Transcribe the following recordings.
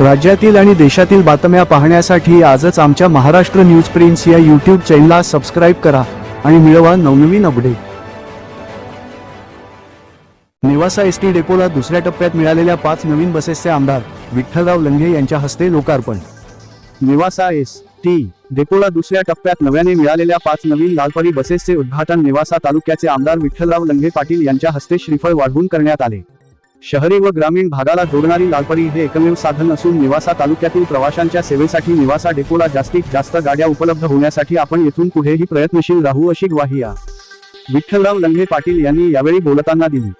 राज्यातील आणि देशातील बातम्या पाहण्यासाठी आजच आमच्या महाराष्ट्र न्यूज प्रिन्स या यूट्यूब चॅनलला सबस्क्राईब करा आणि मिळवा नवनवीन अपडेट नेवासा एस टी डेपोला दुसऱ्या टप्प्यात मिळालेल्या पाच नवीन बसेसचे आमदार विठ्ठलराव लंघे यांच्या हस्ते लोकार्पण. नेवासा एस टी डेपोला दुसऱ्या टप्प्यात नव्याने मिळालेल्या पाच नवीन लालपरी बसेसचे उद्घाटन नेवासा तालुक्याचे आमदार विठ्ठलराव लंघे पाटील यांच्या हस्ते श्रीफळ वाढवून करण्यात आले. शहरी व ग्रामीण भागाला जोडणारी लालपरी हे एकमेव साधन असून निवासा तालुक्यातील प्रवाशांच्या सेवेसाठी निवासा डेपोला जास्तीत जास्त गाड्या उपलब्ध होण्यासाठी आपण येथून पुढेही प्रयत्नशील राहू अशी ग्वाही या. विठ्ठलराव लंघे पाटील यांनी यावेळी बोलताना दिली.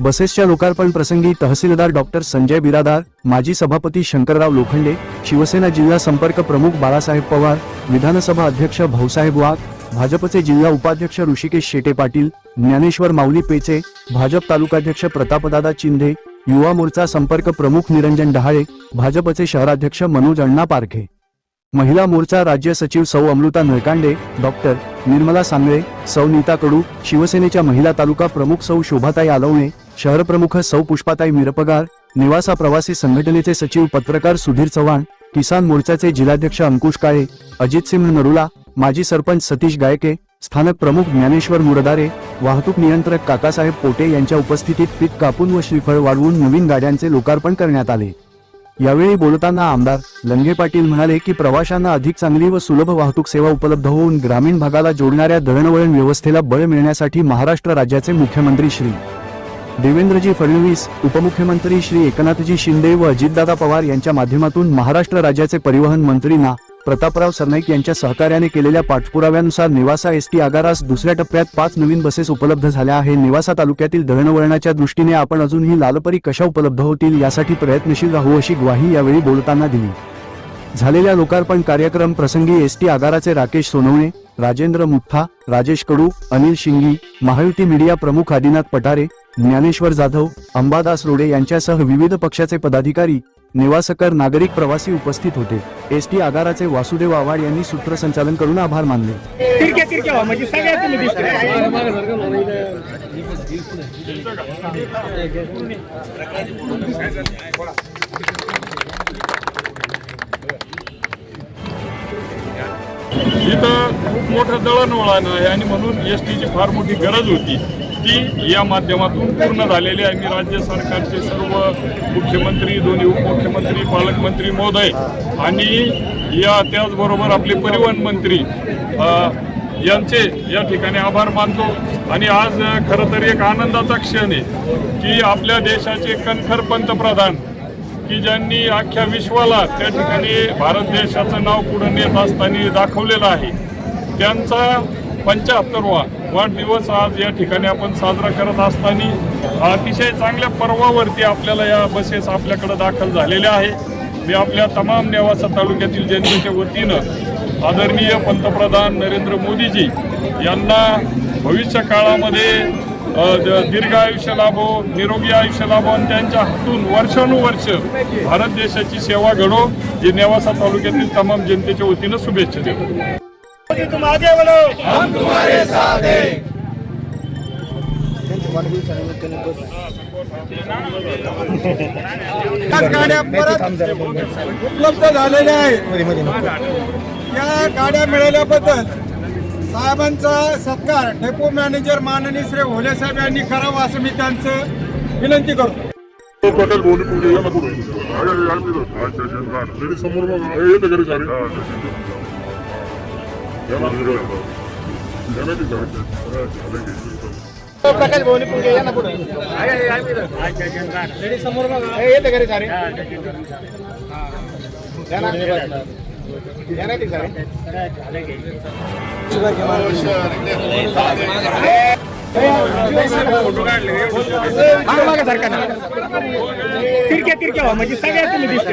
बसेसच्या लोकार्पण प्रसंगी तहसीलदार डॉक्टर संजय बिरादार माजी सभापती शंकरराव लोखंडे शिवसेना जिल्हा संपर्क प्रमुख बाळासाहेब पवार विधानसभा अध्यक्ष भाऊसाहेब वाघ भाजपचे जिल्हा उपाध्यक्ष ऋषिकेश शेटे पाटील ज्ञानेश्वर माऊली पेचे भाजप तालुकाध्यक्ष प्रतापदादा चिंधे युवा मोर्चा संपर्क प्रमुख निरंजन डहाळे भाजपचे शहराध्यक्ष मनोज अण्णा पारखे. महिला मोर्चा राज्य सचिव सौ अमृता नळकांडे डॉक्टर निर्मला सांगळे सौ नीता कडू शिवसेनेच्या महिला तालुका प्रमुख सौ शोभाताई आलवणे शहरप्रमुख सौ पुष्पाताई मिरपगार निवासा प्रवासी संघटनेचे सचिव पत्रकार सुधीर चव्हाण किसान मोर्चाचे जिल्हाध्यक्ष अंकुश काळे अजित सिंह नरुला माजी सरपंच सतीश गायके स्थानक प्रमुख ज्ञानेश्वर मुरदारे वाहतूक नियंत्रक काकासाहेब पोटे यांच्या उपस्थितीत पीक कापून व श्रीफळ वाढवून नवीन गाड्यांचे लोकार्पण करण्यात आले. यावेळी बोलताना आमदार लंगे पाटील म्हणाले की प्रवाशांना अधिक चांगली व सुलभ वाहतूक सेवा उपलब्ध होऊन ग्रामीण भागाला जोडणाऱ्या दळणवळण व्यवस्थेला बळ मिळण्यासाठी महाराष्ट्र राज्याचे मुख्यमंत्री श्री. देवेंद्रजी फडणवीस उपमुख्यमंत्री श्री एकनाथजी शिंदे व अजितदादा पवार यांच्या माध्यमातून महाराष्ट्र राज्याचे परिवहन मंत्री ना प्रतापराव सरनाईक यांच्या सहकार्याने केलेल्या पाठपुराव्यानुसार निवासा एसटी आगारास दुसऱ्या टप्प्यात पाच नवीन बसेस उपलब्ध झाल्या आहे. निवासा तालुक्यातील दळणवळणाच्या दृष्टीने आपण अजूनही लालपरी कशा उपलब्ध होतील यासाठी प्रयत्नशील राहू अशी ग्वाही यावेळी बोलताना दिली. झालेल्या लोकार्पण कार्यक्रम प्रसंगी एसटी आगाराचे राकेश सोनवणे राजेंद्र मुठ्ठा राजेश कडू अनिल शिंगी महायुती मीडिया प्रमुख आदिनाथ पठारे ज्ञानेश्वर जाधव अंबादास रोडे यांच्यासह विविध पक्षाचे पदाधिकारी निवासकर नागरिक प्रवासी उपस्थित होते. एसटी आगाराचे वासुदेव आव्हाड यांनी सूत्रसंचालन करून आभार मानले. म्हणजे इथं खूप मोठं दळणवळण आहे आणि म्हणून एस टीची फार मोठी गरज होती. ती या माध्यमातून पूर्ण झालेली आहे. मी राज्य सरकारचे सर्व मुख्यमंत्री दोन्ही उपमुख्यमंत्री पालकमंत्री महोदय आणि या त्याचबरोबर आपले परिवहन मंत्री यांचे या ठिकाणी आभार मानतो. आणि आज खरं तर एक आनंदाचा क्षण आहे की आपल्या देशाचे कणखर पंतप्रधान की ज्यांनी अख्ख्या विश्वाला त्या ठिकाणी भारत देशाचं नाव पुढे नेत असताना दाखवलेलं आहे. त्यांचा पंच्याहत्तरवा वाढदिवस आज या ठिकाणी आपण साजरा करत असताना अतिशय चांगल्या पर्वावरती आपल्याला या बसेस आपल्याकडे दाखल झालेल्या आहे मी आपल्या तमाम नेवासा तालुक्यातील जनतेच्या वतीनं आदरणीय पंतप्रधान नरेंद्र मोदीजी यांना भविष्य काळामध्ये द- दीर्घ आयुष्य लाभो निरोगी आयुष्य लाभो आणि त्यांच्या हातून वर्षानुवर्ष भारत देशाची सेवा घडो जे नेवासा तालुक्यातील तमाम जनतेच्या वतीनं शुभेच्छा देतो. तुम आगे बोलो. हम त्याच गाड्या परत उपलब्ध झालेल्या आहेत. या गाड्या मिळाल्याबद्दल साहेबांचा सत्कार डेपो मॅनेजर माननीय श्री होले साहेब यांनी करावा असं मी त्यांचं विनंती करतो. समोर प्रकाश भवनी पुढे या ना पुढे लेडी समोर बघा येते घरी सारे या ना. या ना ना. तिरक्या तिरक्या म्हणजे सगळ्यात तुम्ही दिसते